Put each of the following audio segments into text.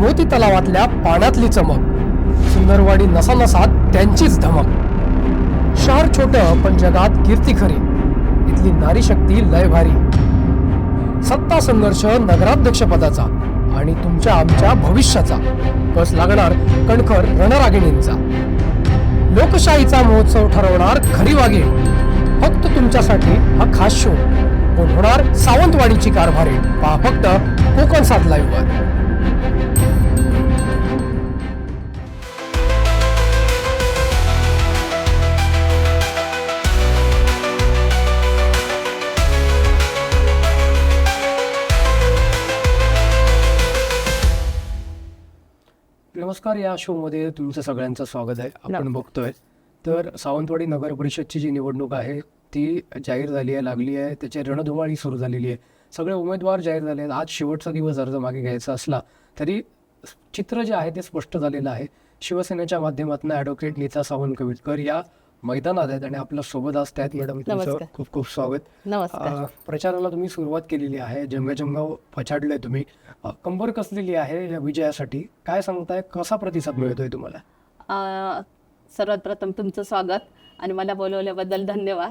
मोती तलावातल्या पाण्यातली चमक. सुंदरवाडी नसानसात त्यांचीच धमक. शहर छोट पण जगात कीर्ती खरी. इथली नारी शक्ती लय भारी. सत्ता संघर्ष नगराध्यक्ष पदाचा आणि तुमच्या आमच्या भविष्याचा. कस लागणार कणखर रणरागिणींचा. लोकशाहीचा महोत्सव ठरवणार खरी वागे फक्त तुमच्यासाठी हा खास शो कोण होणार सावंतवाडीची कारभारी. पहा फक्त कोकण सात लाईव्ह नमस्कार या शो मध्ये तुमचं सगळ्यांचं स्वागत आहे. आपण बघतोय. तर सावंतवाडी नगर परिषदची जी निवडणूक आहे ती जाहीर झाली आहे लागली आहे. त्याची रणधुमाळी सुरू झालेली आहे. सगळे उमेदवार जाहीर झाले आहेत. आज शेवटचा दिवस अर्ज मागे घ्यायचा असला तरी चित्र जे आहे ते स्पष्ट झालेलं आहे. शिवसेनेच्या माध्यमातून ॲडव्होकेट नीता सावंत कवितकर या मैदानात आहेत आणि आपल्यासोबत असत आहेत मॅडम तुमचं नमस्कार. खूप खूप स्वागत. नमस्कार. अ, प्रचाराला तुम्ही सुरुवात केलेली आहे जंगजंग पछाडले तुम्ही. अ, कंबर कसलेली आहे या विजयासाठी? काय सांगताय? कसा प्रतिसाद मिळतोय तुम्हाला? अं, सर्वात प्रथम तुमचं स्वागत आणि मला बोलवल्याबद्दल धन्यवाद.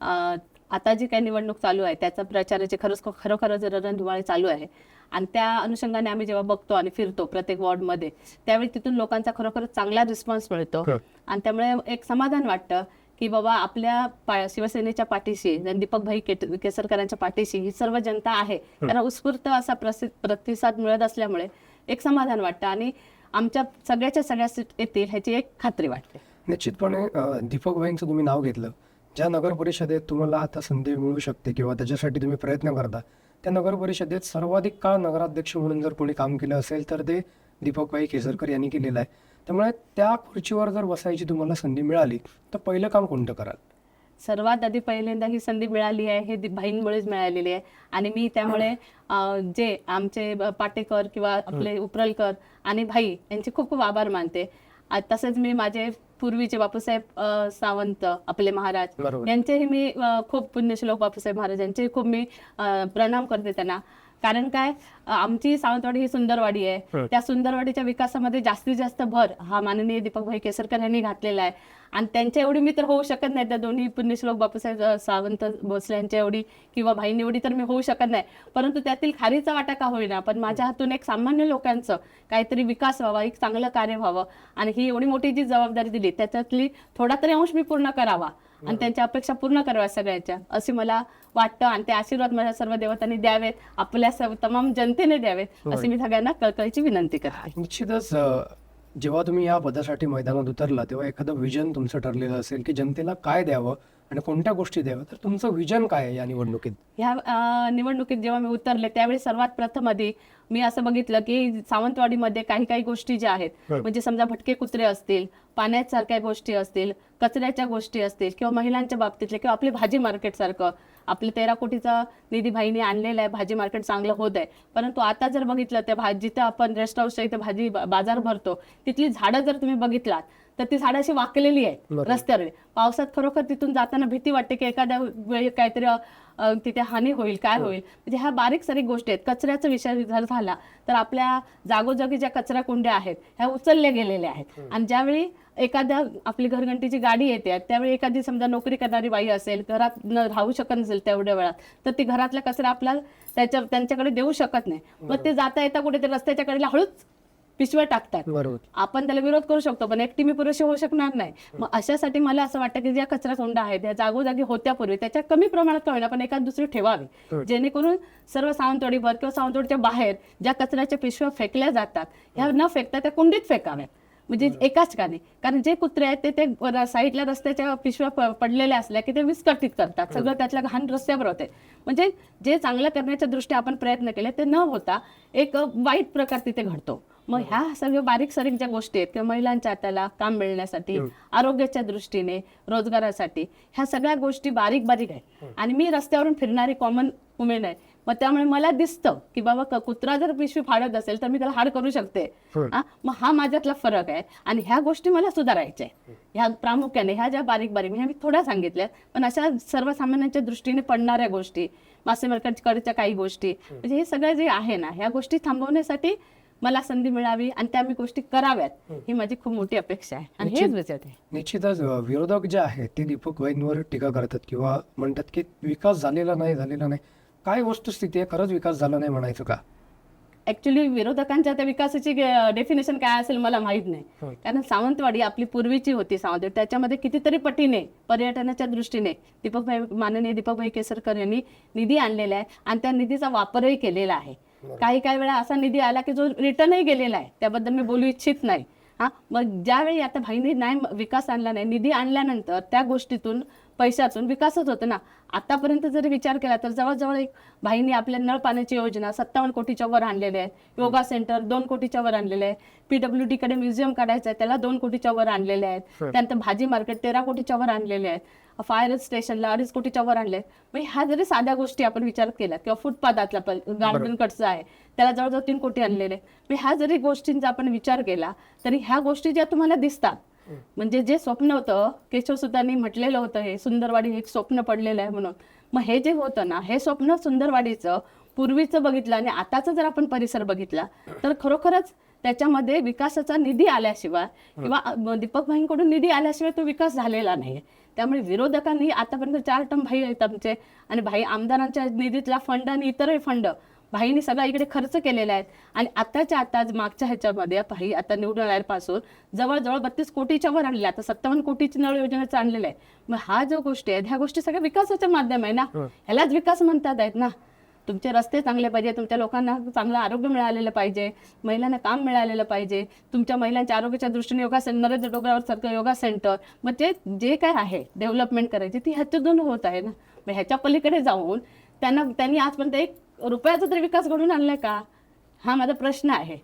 अं, आता जी काही निवडणूक चालू आहे त्याचा प्रचाराची खरंच खरोखरच रणधुमाळी चालू आहे आणि त्या अनुषंगाने आम्ही जेव्हा बघतो आणि फिरतो प्रत्येक वॉर्डमध्ये त्यावेळी तिथून लोकांचा खरोखरच चांगला रिस्पॉन्स मिळतो. हं. आणि त्यामुळे एक समाधान वाटतं की बाबा आपल्या शिवसेनेच्या पाठीशी दीपक भाई केसरकरांच्या पाठीशी ही सर्व जनता आहे. त्यांना उत्स्फूर्त असा प्रतिसाद मिळत असल्यामुळे एक समाधान वाटतं आणि आमच्या सगळ्याच्या सगळ्या सीट येतील ह्याची एक खात्री वाटते. निश्चितपणे दीपक भाईंचं तुम्ही नाव घेतलं. ज्या नगर परिषदेत तुम्हाला आता संधी मिळू शकते किंवा त्याच्यासाठी तुम्ही प्रयत्न करता त्या नगर परिषदेत सर्वाधिक काळ नगराध्यक्ष म्हणून जर कोणी काम केलं असेल तर ते दीपक भाई केसरकर यांनी केलेलं आहे. त्यामुळे त्या खुर्चीवर जर बसायची तुम्हाला संधी मिळाली तर पहिलं काम कोणतं कराल? सर्वात आधी पहिल्यांदा ही संधी मिळाली आहे हे भाईंमुळेच मिळालेली आहे. आणि मी त्यामुळे जे आमचे पाटेकर किंवा आपले उपरलकर आणि भाई यांचे खूप खूप आभार मानते. तसेच मी माझे पूर्वीचे बापूसाहेब सावंत आपले महाराज. यांचेही मी खूप पुण्यश्लोक बापूसाहेब महाराज यांचे खूप मी प्रणाम करते त्यांना कारण काय आमची सावंतवाडी ही सुंदरवाडी आहे. त्या सुंदरवाडीच्या विकासामध्ये जास्तीत जास्त भर हा माननीय दीपकभाई केसरकर यांनी घातलेला आहे. आणि त्यांच्या एवढी मी तर होऊ शकत नाही त्या दोन्ही पुण्यश्लोक बापूसाहेब सावंत भोसले यांच्या एवढी किंवा भाईंनी एवढी तर मी होऊ शकत नाही. परंतु त्यातील खारीचा वाटा का होईना पण माझ्या हातून एक सामान्य लोकांचं काहीतरी विकास व्हावा एक चांगलं कार्य व्हावं. आणि ही एवढी मोठी जी जबाबदारी दिली त्याच्यातली थोडा तरी अंश मी पूर्ण करावा. आणि त्यांच्या अपेक्षा पूर्ण कराव्या सगळ्यांच्या. असे मला वाटतं आणि ते आशीर्वाद माझ्या सर्व देवतांनी द्यावेत आपल्या सर्व तमाम जनतेने द्यावेत अशी मी सगळ्यांना कळकळीची विनंती करते. निश्चितच जेव्हा तुम्ही या पदासाठी मैदानात उतरला तेव्हा एखादं विजन तुमचं ठरलेलं असेल की जनतेला काय द्यावं आणि कोणत्या गोष्टी द्याव्या? तर तुमचं विजन काय आहे या निवडणुकीत? ह्या निवडणुकीत जेव्हा मी उतरले त्यावेळी सर्वात प्रथम आधी मी असं बघितलं की सावंतवाडीमध्ये काही काही गोष्टी ज्या आहेत. म्हणजे समजा भटके कुत्रे असतील पाण्यासारख्या गोष्टी असतील कचऱ्याच्या गोष्टी असतील किंवा महिलांच्या बाबतीतले किंवा आपले भाजी मार्केट सारखं आपले तेरा कोटीचा निधी भाईने आणलेला आहे भाजी मार्केट चांगलं होत आहे. परंतु आता जर बघितलं त्या भाजी जिथं आपण रेस्ट हाऊसच्या इथं भाजी बाजार भरतो तिथली झाडं जर तुम्ही बघितलात तर ती झाडं अशी वाकलेली आहेत. रस्त्यावर. पावसात खरोखर तिथून जाताना भीती वाटते की एखाद्या वेळी काहीतरी तिथे हानी होईल काय होईल? म्हणजे ह्या बारीक सारीक गोष्टी आहेत. कचऱ्याचा विषय जर झाला तर आपल्या जागोजागी ज्या कचरा कुंड्या आहेत ह्या उचलल्या गेलेल्या आहेत. आणि ज्यावेळी एखाद्या आपली घरघंटीची गाडी येते त्यावेळी एखादी समजा नोकरी करणारी बाई असेल घरात न राहू शकत नसेल तेवढ्या वेळात तर ती घरातला कचरा आपला त्याच्या त्यांच्याकडे देऊ शकत नाही. मग ते जाता येता कुठे ते रस्त्याच्या कडेला हळूच पिशव्या टाकतात. बरोबर. आपण त्याला विरोध करू शकतो पण एकटी मी पुरेशी होऊ शकणार नाही. मग अशासाठी मला असं वाटतं की ज्या कचरा कोंड आहेत त्या जागोजागी होत्या पूर्वी त्याच्या कमी प्रमाणात का होईना पण एखाद दुसरी ठेवावी. हं. जेणेकरून सर्व सावंतवाडीभर किंवा सावंतवाडीच्या बाहेर ज्या कचऱ्याच्या पिशव्या फेकल्या जातात ह्या न फेकता त्या कुंडीत फेकाव्यात. म्हणजे एकाच ठिकाणी. कारण जे कुत्रे आहेत ते ते साईडला रस्त्याच्या पिशव्या पडलेल्या असल्या की ते विस्कटीत करतात. सगळं त्यातलं घाण रस्त्यावर होते. म्हणजे जे चांगलं करण्याच्या दृष्टी आपण प्रयत्न केले ते न होता एक वाईट प्रकार तिथे घडतो. मग ह्या सगळ्या बारीक सारीक ज्या गोष्टी आहेत किंवा महिलांच्या हाताला काम मिळण्यासाठी आरोग्याच्या दृष्टीने रोजगारासाठी ह्या सगळ्या गोष्टी बारीक बारीक आहेत. आणि मी रस्त्यावरून फिरणारी कॉमन वुमेन आहे. मग त्यामुळे मला दिसतं की बाबा क- कुत्रा जर पिशवी फाडत असेल तर मी त्याला हाड करू शकते. हं. हा? मग हा माझ्यातला फरक आहे. आणि ह्या गोष्टी मला सुधारायच्या ह्या प्रामुख्याने ह्या ज्या बारीक बारीक म्हणजे मी थोड्या सांगितल्या पण अशा सर्वसामान्यांच्या दृष्टीने पडणाऱ्या गोष्टी मासेमार्केटकडच्या काही गोष्टी म्हणजे हे सगळं जे आहे ना ह्या गोष्टी थांबवण्यासाठी मला संधी मिळावी आणि त्या मी गोष्टी कराव्यात ही. माझी खूप मोठी अपेक्षा आहे. आणि हेच. विचारते निश्चितच विरोधक जे आहेत ते दीपक वैनवर टीका करतात किंवा म्हणतात की विकास झालेला नाही झालेला नाही. काय वस्तुस्थिती आहे? खरंच विकास झाला नाही म्हणायचं का? ऍक्च्युली विरोधकांच्या त्या विकासाची डेफिनेशन काय असेल मला माहीत नाही. कारण सावंतवाडी आपली पूर्वीची होती सावंतवाडी. त्याच्यामध्ये कितीतरी पटीने पर्यटनाच्या दृष्टीने दीपकभाई माननीय दीपकभाई केसरकर यांनी निधी आणलेला आहे आणि त्या निधीचा वापरही केलेला आहे. काही काही वेळा असा निधी आला की जो रिटर्नही गेलेला आहे त्याबद्दल मी बोलू इच्छित नाही. हा? मग ज्यावेळी आता भाईंनी नाही विकास आणला नाही निधी आणल्यानंतर त्या गोष्टीतून पैशातून विकासच होतो ना. आतापर्यंत जरी विचार केला तर जवळजवळ एक भाईंनी आपल्या नळ पाण्याची योजना सत्तावन्न कोटीच्या वर आणलेली आहे. योगा सेंटर दोन कोटीच्या वर आणलेले आहे. पीडब्ल्यू डी कडे म्युझियम काढायचं आहे त्याला दोन कोटीच्या वर आणलेले आहेत. त्यानंतर भाजी मार्केट तेरा कोटीच्या वर आणलेले आहेत. फायर स्टेशनला अडीच कोटीच्या वर आणले मग ह्या जरी साध्या गोष्टी आपण विचार केल्या किंवा फुटपाथातला गार्डन कटचा आहे त्याला जवळजवळ तीन कोटी आणलेले मग ह्या जरी गोष्टींचा आपण विचार केला तरी ह्या गोष्टी ज्या तुम्हाला दिसतात म्हणजे जे स्वप्न होतं केशव सुद्धांनी म्हटलेलं होतं हे सुंदरवाडी एक स्वप्न पडलेलं आहे म्हणून. मग हे जे होतं ना हे स्वप्न सुंदरवाडीचं पूर्वीचं बघितलं आणि आताचा जर आपण परिसर बघितला तर खरोखरच त्याच्यामध्ये विकासाचा निधी आल्याशिवाय किंवा दीपक भाईंकडून निधी आल्याशिवाय तो विकास झालेला नाही त्यामुळे विरोधकांनी आतापर्यंत चार टर्म भाई आहेत आमचे आणि भाई आमदारांच्या निधीतला फंड आणि इतरही फंड भाईंनी सगळा इकडे खर्च केलेला आहे आणि आताच्या आता मागच्या ह्याच्यामध्ये भाई आता निवडून आल्यापासून जवळजवळ बत्तीस कोटीच्या वर आणले आता सत्तावन्न कोटीची नळ योजनेचं आणलेलं आहे. मग हा जो गोष्टी आहेत ह्या गोष्टी सगळ्या विकासाचं माध्यम आहे ना? ह्यालाच विकास म्हणतात आहेत ना? तुमचे रस्ते चांगले पाहिजे तुमच्या लोकांना चांगलं आरोग्य मिळालेलं पाहिजे महिलांना काम मिळालेलं पाहिजे तुमच्या महिलांच्या आरोग्याच्या दृष्टीने योगा सेंटर नरेंद्र डोंगरावर सारखं योगा सेंटर मग ते जे काय आहे डेव्हलपमेंट करायची ती ह्याच्यातून होत आहे ना. मग ह्याच्या पलीकडे जाऊन त्यांना त्यांनी आजपर्यंत एक रुपयाचा तरी विकास घडून आणलाय का? हा माझा प्रश्न आहे.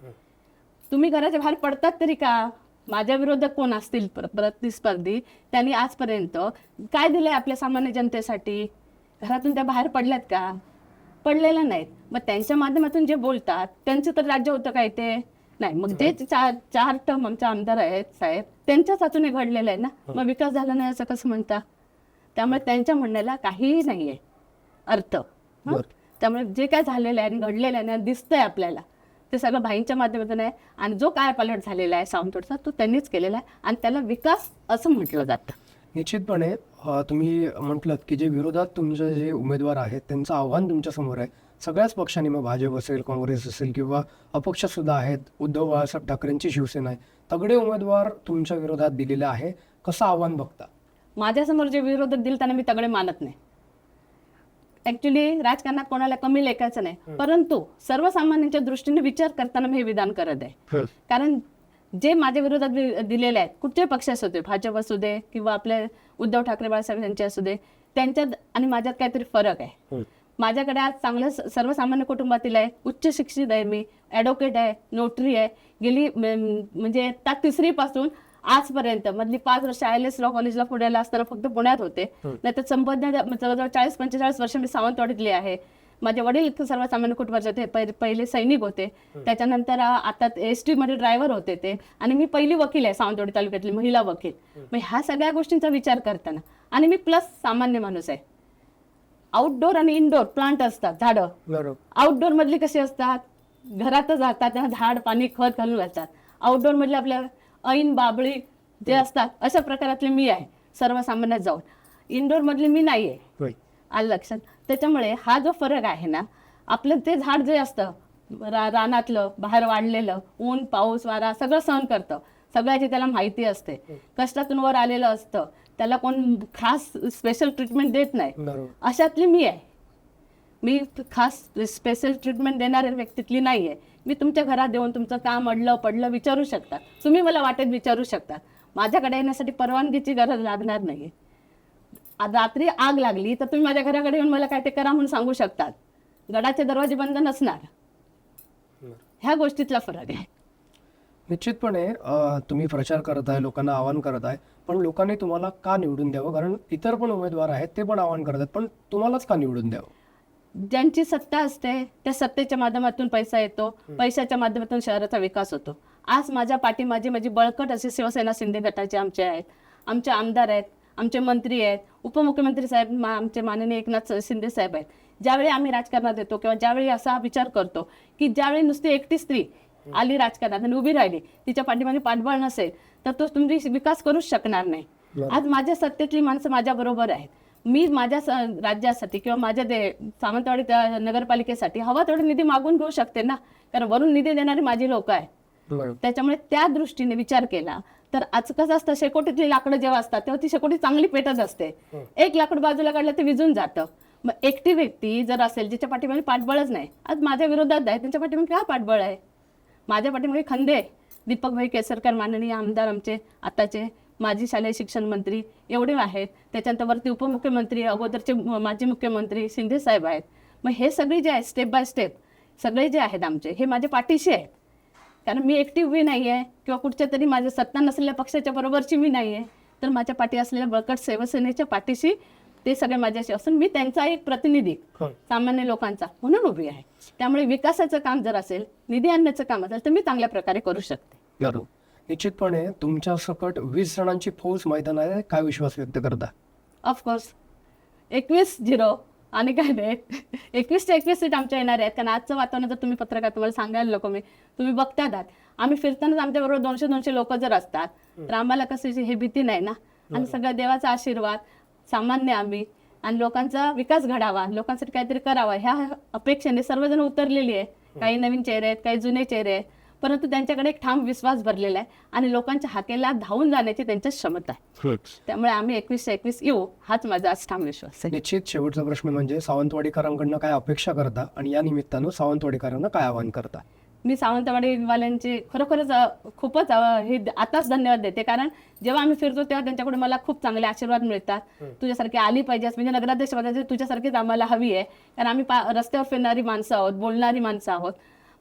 तुम्ही घराच्या बाहेर पडतात तरी का? माझ्या विरोधक कोण असतील प्र- प्रतिस्पर्धी? त्यांनी आजपर्यंत काय दिलंय आपल्या सामान्य जनतेसाठी? घरातून त्या बाहेर पडल्यात का? पडलेल्या नाहीत. मग त्यांच्या माध्यमातून जे बोलतात त्यांचं तर राज्य होतं काय ते नाही मग जे चार चार टर्म आमचे आमदार आहेत साहेब त्यांच्याच हातून हे घडलेलं आहे ना? मग विकास झाला नाही असं कसं म्हणता? त्यामुळे त्यांच्या म्हणण्याला काहीही नाहीये. अर्थ. हं? बरं. त्यामुळे जे काय झालेलं आहे आणि घडलेलं आहे ना दिसतंय आपल्याला. ते सगळं भाईंच्या माध्यमातून आहे. आणि जो काय पालट झालेला आहे सावंतवाडचा तो त्यांनीच केलेला आहे. आणि त्याला विकास असं म्हटलं जातं. निश्चितपणे तुम्ही म्हटलं की जे विरोधात तुमचे जे उमेदवार आहेत त्यांचं आव्हान तुमच्यासमोर आहे. सगळ्याच पक्षांनी मग भाजप असेल काँग्रेस असेल किंवा अपक्ष सुद्धा आहेत उद्धव बाळासाहेब ठाकरेंची शिवसेना आहे. तगडे उमेदवार तुमच्या विरोधात दिलेले आहे. कसं आव्हान बघता? माझ्यासमोर जे विरोधक दिले त्यांना मी तगडे मानत नाही. ऍक्च्युली राजकारणात कोणाला कमी लेखायचं नाही. परंतु सर्वसामान्यांच्या दृष्टीने विचार करताना मी हे विधान करत आहे. कारण जे माझ्या विरोधात दिलेले आहेत कुठच्याही पक्ष असू दे भाजप असू दे किंवा आपले उद्धव ठाकरे बाळासाहेब यांचे असू दे त्यांच्यात आणि माझ्यात काहीतरी फरक आहे. माझ्याकडे आज चांगलं सर्वसामान्य कुटुंबातील आहे उच्च शिक्षित आहे मी ॲडव्होकेट आहे नोटरी आहे गेली म्हणजे त्या तिसरीपासून आजपर्यंत मधली पाच वर्ष आय एल एस लॉ कॉलेजला पुण्याला असताना फक्त पुण्यात होते. नाहीतर संपन्न जवळजवळ चाळीस पंचेचाळीस वर्ष मी सावंतवाडीतली आहे. माझे वडील इथं सर्वसामान्य कुटुंबाचे होते पहिले पहिले सैनिक होते. त्याच्यानंतर आता एस टी मध्ये ड्रायव्हर होते ते. आणि मी पहिली वकील आहे सावंतवाडी तालुक्यातली महिला वकील. मग ह्या सगळ्या गोष्टींचा विचार करताना आणि मी प्लस सामान्य माणूस आहे. आउटडोर आणि इनडोर प्लांट असतात झाडं. आउटडोर मधली कशी असतात? घरातच राहतात त्यांना झाड पाणी खत घालून घालतात. आउटडोर मधले आपल्या ऐन बाबळी जे असतात अशा प्रकारातले मी आहे सर्वसामान्यात जाऊन. इनडोर मधले मी नाही आहे. आलं लक्षात. त्याच्यामुळे हा जो फरक आहे ना आपलं ते झाड जे असतं रा रानातलं बाहेर वाढलेलं ऊन पाऊस वारा सगळं सहन करतं. सगळ्याची त्याला माहिती असते. कष्टातून वर आलेलं असतं. त्याला कोण खास स्पेशल ट्रीटमेंट देत नाही. अशातली मी आहे. मी खास स्पेशल ट्रीटमेंट देणाऱ्या व्यक्तीतली नाही आहे मी तुमच्या घरात येऊन तुमचं काम अडलं पडलं विचारू शकता. तुम्ही मला वाटेत विचारू शकता. माझ्याकडे येण्यासाठी परवानगीची गरज लागणार नाही रात्री आग लागली तर तुम्ही माझ्या घराकडे येऊन मला काय ते करा म्हणून सांगू शकतात. गडाचे दरवाजे बंद नसणार. ह्या गोष्टीतला फरक आहे. निश्चितपणे तुम्ही प्रचार करत आहे लोकांना आवाहन करत आहे पण लोकांनी तुम्हाला का निवडून द्यावं? कारण इतर पण उमेदवार आहेत ते पण आवाहन करतात पण तुम्हालाच का निवडून द्यावं? ज्यांची सत्ता असते त्या सत्तेच्या माध्यमातून पैसा येतो पैशाच्या माध्यमातून शहराचा विकास होतो. आज माझ्या पाठीमागे माझी बळकट असे शिवसेना शिंदे गटाचे आमचे आहेत आमचे आमदार आहेत आमचे मंत्री आहेत उपमुख्यमंत्री साहेब मा आमचे माननीय एकनाथ शिंदे साहेब आहेत. ज्यावेळी आम्ही राजकारणात येतो किंवा ज्यावेळी असा विचार करतो की ज्यावेळी नुसती एकटी स्त्री आली राजकारणात आणि उभी राहिली तिच्या पाठीमागे पाठबळ नसेल तर तो तुम्ही विकास करूच शकणार नाही. आज माझ्या सत्तेतली माणसं माझ्या बरोबर आहेत. मी माझ्या राज्यासाठी किंवा माझ्या दे सावंतवाडी नगरपालिकेसाठी हवा तेवढा निधी मागून घेऊ शकते ना? कारण वरून निधी देणारी माझी लोक आहेत. त्याच्यामुळे त्या दृष्टीने विचार केला तर आज कसं असतं शेकोटीतली लाकडं जेव्हा असतात तेव्हा ती शेकोटी चांगली पेटत असते. एक लाकूड बाजूला काढलं ते विजून जातं. मग एकटी व्यक्ती जर असेल जिच्या पाठीमागे पाठबळच नाही आज माझ्या विरोधात आहे त्यांच्या पाठीमागे काय पाठबळ आहे? माझ्या पाठीमागे खंदे आहे. दीपकभाई केसरकर माननीय आमदार आमचे आताचे माजी शालेय शिक्षण मंत्री एवढे आहेत. त्याच्यानंतर वरती उपमुख्यमंत्री अगोदरचे माजी मुख्यमंत्री शिंदे साहेब आहेत. मग हे सगळे जे आहेत स्टेप बाय स्टेप सगळे जे आहेत आमचे हे माझ्या पाठीशी आहेत. कारण मी एकटी उभी नाही आहे किंवा कुठच्या तरी माझ्या सत्ता नसलेल्या पक्षाच्या बरोबरची मी नाही आहे तर माझ्या पाठी असलेल्या बळकट सेवसेनेच्या पाठीशी ते सगळे माझ्याशी असून मी त्यांचा एक प्रतिनिधी होय. सामान्य लोकांचा म्हणून उभी आहे. त्यामुळे विकासाचं काम जर असेल निधी आणण्याचं काम असेल तर मी चांगल्या प्रकारे करू शकते. बरोबर निश्चितपणे तुमच्या सकट वीस जणांची फौज मैदानात आहे. काय विश्वास व्यक्त करता? ऑफकोर्स एकवीस झिरो आणि काय नाही. एकवीस ते एकवीस सीट आमच्या येणार आहेत. कारण आजचं वातावरण जर तुम्ही पत्रकार तुम्हाला सांगायला नको मी तुम्ही बघतात आहात आम्ही फिरतानाच आमच्याबरोबर दोनशे दोनशे लोक जर असतात तर आम्हाला कशाची हे भीती नाही ना? आणि सगळ्या देवाचा आशीर्वाद सामान्य आम्ही. आणि लोकांचा विकास घडावा लोकांसाठी काहीतरी करावा. ह्या अपेक्षेने सर्वजण उतरलेली आहे. काही नवीन चेहरे आहेत काही जुने चेहरे आहेत. परंतु त्यांच्याकडे एक ठाम विश्वास भरलेला आहे आणि लोकांच्या हाकेला धावून जाण्याची त्यांच्यात क्षमता आहे. त्यामुळे आम्ही एकवीस एकवीस येऊ हाच माझा आज ठाम विश्वास आहे. निश्चित शेवटचा प्रश्न म्हणजे सावंतवाडीकरांकडनं काय अपेक्षा करता आणि या निमित्तानं सावंतवाडीकरांना काय आवाहन करता? मी सावंतवाडीवाल्यांचे खरोखरच खूपच हे आताच धन्यवाद देते. कारण जेव्हा आम्ही फिरतो तेव्हा त्यांच्याकडून मला खूप चांगले आशीर्वाद मिळतात. तुझ्यासारखी आली पाहिजेस. म्हणजे नगराध्यक्ष पदाची तुझ्यासारखीच आम्हाला हवी आहे. कारण आम्ही रस्त्यावर फिरणारी माणसं आहोत बोलणारी माणसं आहोत.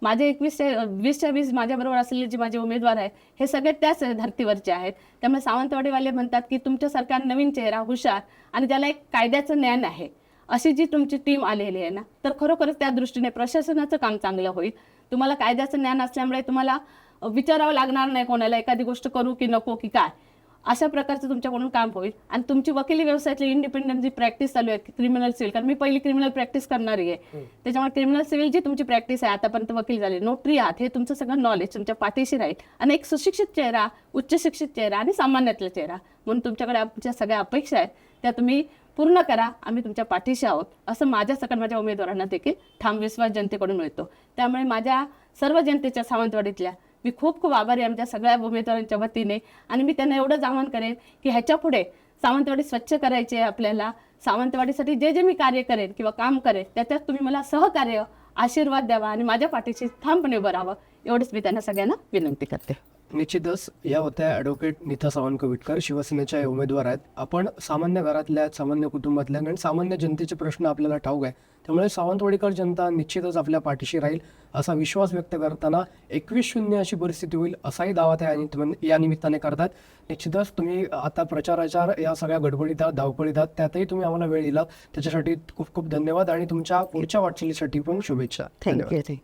माझे एकवीसशे वीसच्या वीस माझ्याबरोबर असलेले जे माझे उमेदवार आहेत हे सगळे त्याच धर्तीवरचे आहेत. त्यामुळे सावंतवाडीवाले म्हणतात की तुमच्यासारखा नवीन चेहरा हुशार आणि त्याला एक कायद्याचं ज्ञान आहे. अशी जी तुमची टीम आलेली आहे ना तर खरोखरच त्या दृष्टीने प्रशासनाचं काम चांगलं होईल. तुम्हाला कायद्याचं ज्ञान असल्यामुळे तुम्हाला विचारावं लागणार नाही कोणाला एखादी गोष्ट करू की नको की काय. अशा प्रकारचं तुमच्याकडून काम होईल. आणि तुमची वकिली व्यवसायातली इंडिपेंडंट जी प्रॅक्टिस चालू आहे क्रिमिनल सिव्हिल कारण मी पहिली क्रिमिनल प्रॅक्टिस करणारी आहे. त्याच्यामुळे क्रिमिनल सिव्हिल जी तुमची प्रॅक्टिस आहे आतापर्यंत वकील झाले नोटरी आहात हे तुमचं सगळं नॉलेज तुमच्या पाठीशी राहील. आणि एक सुशिक्षित चेहरा उच्च शिक्षित चेहरा आणि सामान्यातला चेहरा म्हणून तुमच्याकडे आमच्या सगळ्या अपेक्षा आहेत. त्या तुम्ही पूर्ण करा आम्ही तुमच्या पाठीशी आहोत. असं माझ्या सकट माझ्या उमेदवारांना देखील ठाम विश्वास जनतेकडून मिळतो. त्यामुळे माझ्या सर्व जनतेच्या सावंतवाडीतल्या मी खूप खूप आभारी आहे आमच्या सगळ्या उमेदवारांच्या वतीने. आणि मी त्यांना एवढंच आवाहन करेन की ह्याच्या पुढे सावंतवाडी स्वच्छ करायची आहे आपल्याला. सावंतवाडीसाठी जे जे मी कार्य करेन किंवा काम करेन त्याच्यात तुम्ही मला सहकार्य आशीर्वाद द्यावा आणि माझ्या पाठीशी ठामपणे उभं राहावं. एवढंच मी त्यांना सगळ्यांना विनंती करते. निश्चितच या होत्या ॲडव्होकेट नीता सावंतकविटकर. शिवसेनेच्या या उमेदवार आहेत. आपण सामान्य घरातल्या सामान्य कुटुंबातल्या आणि सामान्य जनतेचे प्रश्न आपल्याला ठाऊक आहे. त्यामुळे सावंतवाडीकर जनता निश्चितच आपल्या पाठीशी राहील असा विश्वास व्यक्त करताना एकवीस शून्य अशी परिस्थिती होईल असाही दावा त्या या निमित्ताने करतात. निश्चितच तुम्ही आता प्रचाराच्या या सगळ्या गडबडीत आहात धावपळीत आहात त्यातही तुम्ही आम्हाला वेळ दिला त्याच्यासाठी खूप खूप धन्यवाद आणि तुमच्या पुढच्या वाटचालीसाठी पण शुभेच्छा. धन्यवाद. थँक्यू